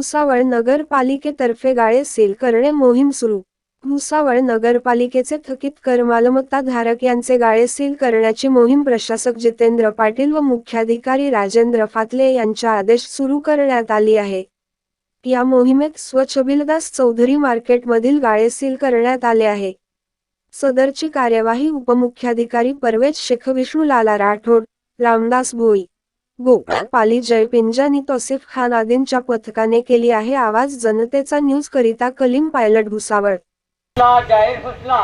भुसावळ नगरपालिकेतर्फे गाळे सील करणे मोहीम सुरू. भुसावळ नगरपालिकेचे थकीत कर मालमत्ता धारक यांचे गाळे सील करण्याची मोहीम प्रशासक जितेंद्र पाटील व मुख्याधिकारी राजेंद्र फातले यांच्या आदेश सुरू करण्यात आली आहे. या मोहिमेत स्वच्छबिलदास चौधरी मार्केटमधील गाळे सील करण्यात आले आहे. सदरची कार्यवाही उपमुख्याधिकारी परवेज शेख विष्णुलाला राठोड रामदास भोई. गोपाळ पाली जयपिंजानी तोसिफ खान आदींच्या पथकाने केली आहे आवाज जनतेचा न्यूज करिता कलीम पायलट भुसावळ. जाहीर सूचना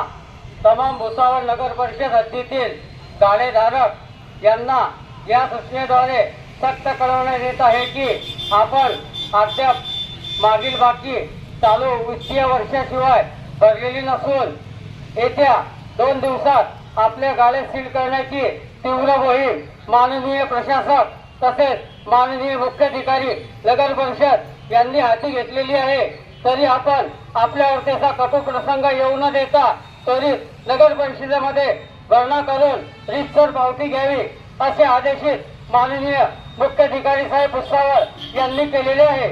तमाम भुसावळ नगर परिषद हद्दीतील गाडेधारक यांना या सूचनेद्वारे सक्त कळवण्यात येत आहे की आपण अद्याप मागील बाकी चालू वित्तीय वर्षाशिवाय भरलेली नसून येत्या दोन दिवसात आपले गाळे सील करण्याची तीव्र मोहीम माननीय प्रशासक तसेच माननीय मुख्याधिकारी नगर परिषद यांनी हाती घेतलेली आहे. तरी आपण आपल्यावर त्याचा कटू प्रसंग येऊ न देता त्वरित नगर परिषदेमध्ये गणना करून रिस्टर पावती घ्यावी असे आदेशित माननीय मुख्याधिकारी साहेब भुसावळ यांनी केलेले आहे.